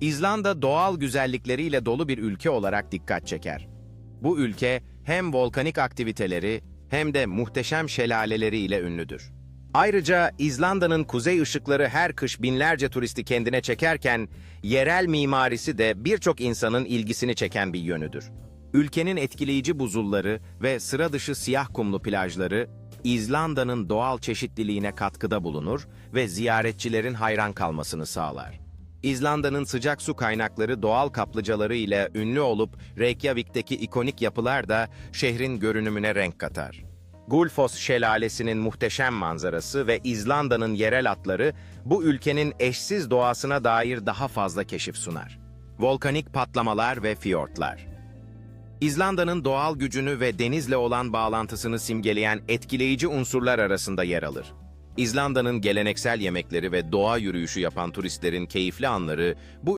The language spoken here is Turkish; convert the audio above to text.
İzlanda doğal güzellikleriyle dolu bir ülke olarak dikkat çeker. Bu ülke hem volkanik aktiviteleri hem de muhteşem şelaleleri ile ünlüdür. Ayrıca İzlanda'nın kuzey ışıkları her kış binlerce turisti kendine çekerken, yerel mimarisi de birçok insanın ilgisini çeken bir yönüdür. Ülkenin etkileyici buzulları ve sıra dışı siyah kumlu plajları, İzlanda'nın doğal çeşitliliğine katkıda bulunur ve ziyaretçilerin hayran kalmasını sağlar. İzlanda'nın sıcak su kaynakları doğal kaplıcaları ile ünlü olup Reykjavik'teki ikonik yapılar da şehrin görünümüne renk katar. Gullfoss Şelalesi'nin muhteşem manzarası ve İzlanda'nın yerel atları bu ülkenin eşsiz doğasına dair daha fazla keşif sunar. Volkanik patlamalar ve fiyortlar. İzlanda'nın doğal gücünü ve denizle olan bağlantısını simgeleyen etkileyici unsurlar arasında yer alır. İzlanda'nın geleneksel yemekleri ve doğa yürüyüşü yapan turistlerin keyifli anları bu